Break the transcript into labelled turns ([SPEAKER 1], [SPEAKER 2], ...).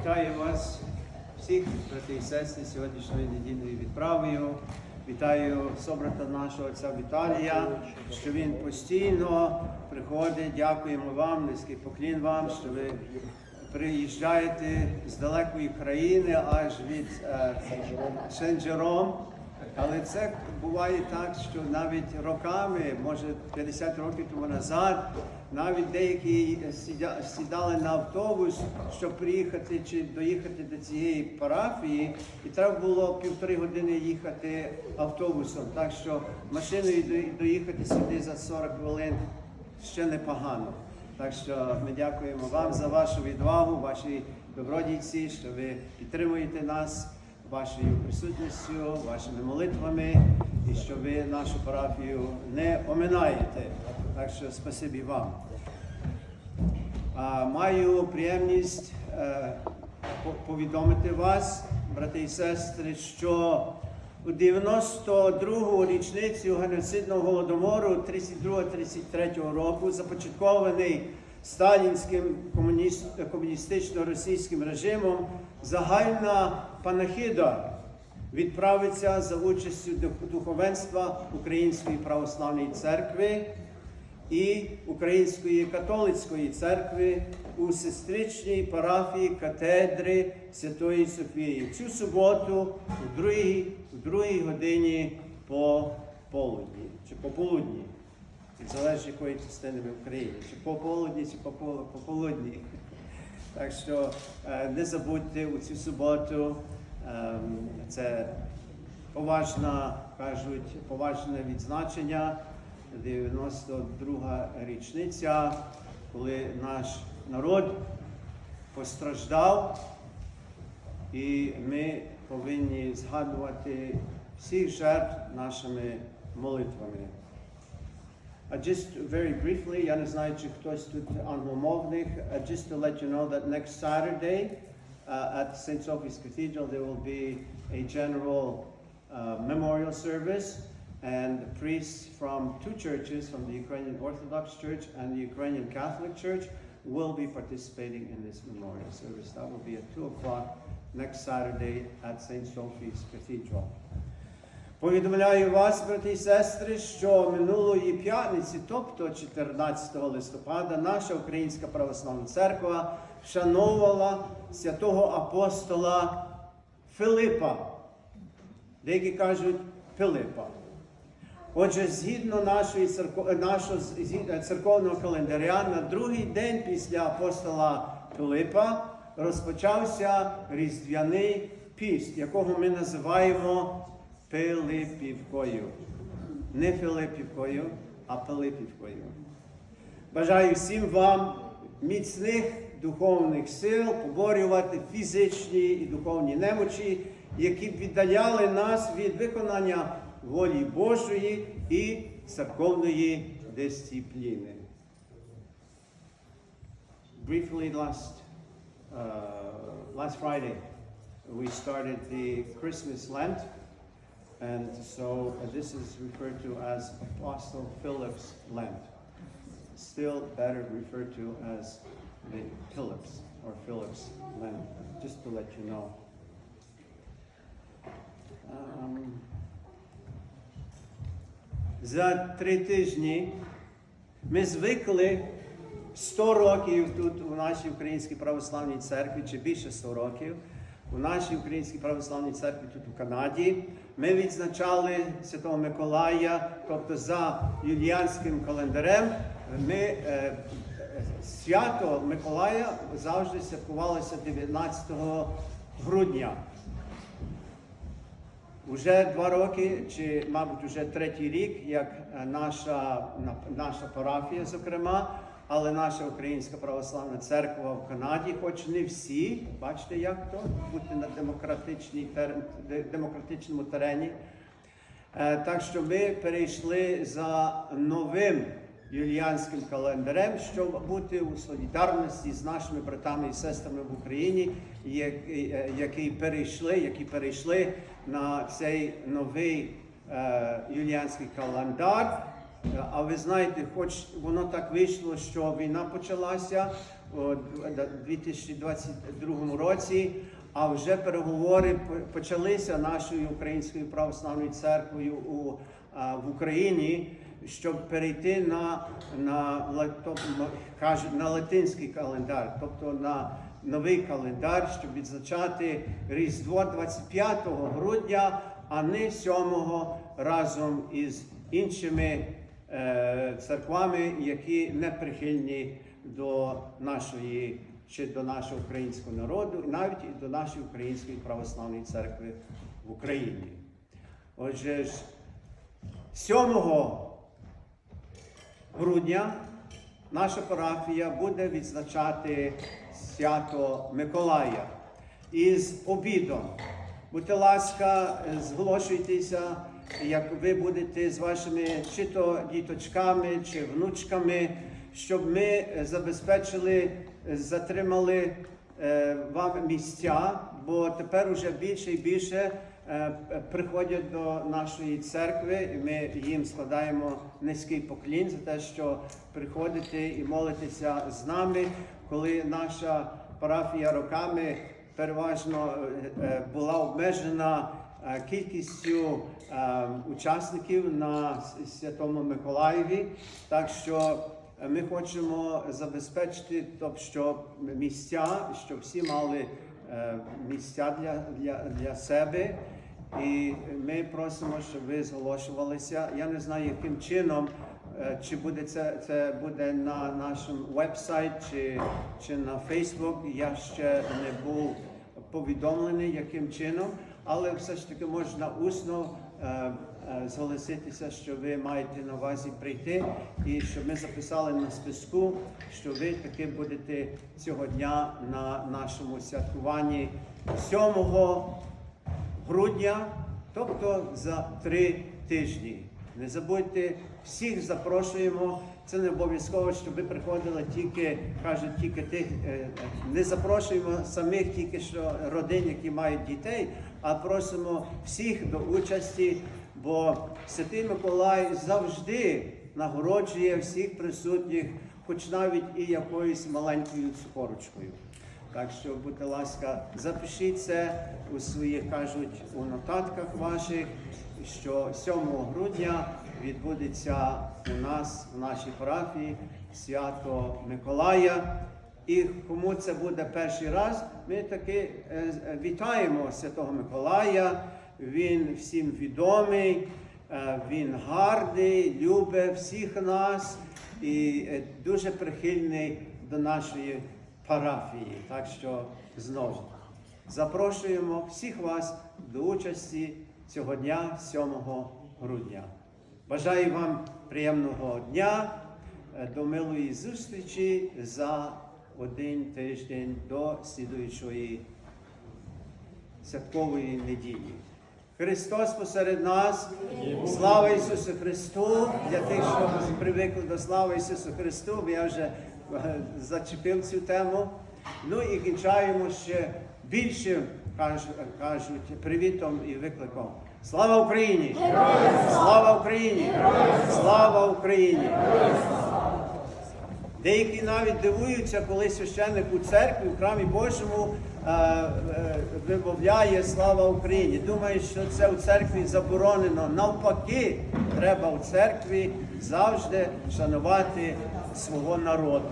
[SPEAKER 1] Вітаю вас всіх, брати і сестри, сьогоднішньою недільною відправою. Вітаю собрата нашого отця Віталія, що він постійно приходить. Дякуємо вам, низький поклін вам, що ви приїжджаєте з далекої країни, аж від е, Сен-Джером. Але це буває так, що навіть роками, може 50 років тому назад, навіть деякі сідали на автобус, щоб приїхати чи доїхати до цієї парафії, і треба було півтори години їхати автобусом. Так що машиною доїхати сюди за 40 хвилин ще непогано. Так що ми дякуємо вам за вашу відвагу, ваші добродійці, що ви підтримуєте нас вашою присутністю, вашими молитвами і що ви нашу парафію не оминаєте. Так що спасибі вам. Маю приємність е, повідомити вас, брати і сестри, що у 92-гу річницю геноцидного голодомору 32-33 року започаткований сталінським комуніст- комуністично-російським режимом загальна панахида відправиться за участю духовенства Української православної церкви і Української католицької церкви у сестричній парафії катедри Святої Софії. Цю суботу у другій, у другій годині по полудні чи пополудні. Залежить якої частини ви в Україні, чи по полудні, чи по пол- пополудні. Так що е, не забудьте у цю суботу. ем, Це поважна, кажуть, поважне відзначення, 92-га річниця, коли наш народ постраждав, і ми повинні згадувати всіх жертв нашими молитвами. Uh, just very briefly, я не знаю, чи хтось тут англомовних, uh, just to let you know that next Saturday uh, at St. Sophie's Cathedral there will be a general uh, memorial service and priests from two churches, from the Ukrainian Orthodox Church and the Ukrainian Catholic Church, will be participating in this memorial service. That will be at 2 o'clock next Saturday at St. Sophie's Cathedral. Повідомляю вас, брати і сестри, що минулої п'ятниці, тобто 14 листопада, наша Українська православна церква вшановувала святого апостола Филипа. Деякі кажуть Пилипа. Отже, згідно нашої церко- нашого церковного календаря, на другий день після апостола Пилипа розпочався Різдвяний піст, якого ми називаємо Пилипівкою. Не Филипівкою, а Пилипівкою. Бажаю всім вам міцних духовних сил поборювати фізичні і духовні немочі, які б віддаляли нас від виконання волі Божої і церковної дисципліни. Briefly, last, uh, last Friday, we started the Christmas Lent. And so uh, this is referred to as Apostle Philip's Lent. Still better referred to as the Phillips or Philip's Lent, just to let you know. Um, за три тижні ми звикли 100 років тут у нашій Українській православній церкві, чи більше 100 років, у нашій Українській православній церкві тут у Канаді. Ми відзначали Святого Миколая, тобто за юліанським календарем. Ми е, е, свято Миколая завжди святкувалося 19 грудня. Уже два роки, чи, мабуть, вже третій рік, як наша, наша парафія, зокрема, але наша Українська православна церква в Канаді, хоч не всі, бачите, як то бути на демократичній тер- демократичному терені. Е, Так що ми перейшли за новим юліанським календарем, щоб бути у солідарності з нашими братами і сестрами в Україні, які, е, перейшли, які перейшли на цей новий е, юліанський календар. Е, А ви знаєте, хоч воно так вийшло, що війна почалася, у 2022 році. А вже переговори почалися нашою українською православною церквою у, в Україні, щоб перейти на, на, на латинський календар, тобто на новий календар, щоб відзначати Різдво 25 грудня, а не 7 разом із іншими церквами, які не прихильні до нашої чи до нашого українського народу, і навіть і до нашої української православної церкви в Україні. Отже ж, 7 грудня наша парафія буде відзначати свято Миколая із обідом. Будьте ласка, зголошуйтеся, як ви будете з вашими чи то діточками, чи внучками, щоб ми забезпечили, затримали е, вам місця, бо тепер уже більше і більше е, приходять до нашої церкви, і ми їм складаємо низький поклін за те, що приходите і молитеся з нами, коли наша парафія роками переважно е, була обмежена кількістю учасників на Святому Миколаєві. Так що е, ми хочемо забезпечити, тобто, щоб місця, щоб всі мали е, місця для, для, для себе. І ми просимо, щоб ви зголошувалися. Я не знаю, яким чином, е, чи буде це, це буде на нашому веб-сайт, чи, чи на Facebook. Я ще не був повідомлений, яким чином, але все ж таки можна усно е, е, зголоситися, що ви маєте на увазі прийти, і щоб ми записали на списку, що ви таки будете цього дня на нашому святкуванні 7 грудня, тобто за три тижні. Не забудьте, всіх запрошуємо. Це не обов'язково, щоб ви приходили тільки, кажуть, тільки тих, е, е, не запрошуємо самих тільки що родин, які мають дітей, а просимо всіх до участі, бо Святий Миколай завжди нагороджує всіх присутніх, хоч навіть і якоюсь маленькою цукорочкою. Так що, будьте ласка, запишіть це у своїх кажуть у нотатках ваших, що 7 грудня відбудеться у нас в нашій парафії свято Миколая. І кому це буде перший раз, ми таки е, е, вітаємо Святого Миколая. Він всім відомий, е, він гарний, любить всіх нас і дуже прихильний до нашої парафії. Так що знову запрошуємо всіх вас до участі цього дня, 7 грудня. Бажаю вам приємного дня, е, до милої зустрічі за один тиждень до слідуючої святкової неділі. Христос посеред нас, слава Ісусу Христу! Для тих, що привикли до слави Ісусу Христу, бо я вже е, зачепив цю тему. Ну і кінчаємо ще кажуть, кажуть привітом і викликом. Слава Україні! Слава Україні! Слава Україні! Деякі навіть дивуються, коли священник у церкві, у храмі Божому е, е, вимовляє слава Україні. Думають, що це у церкві заборонено. Навпаки, треба у церкві завжди шанувати свого народу.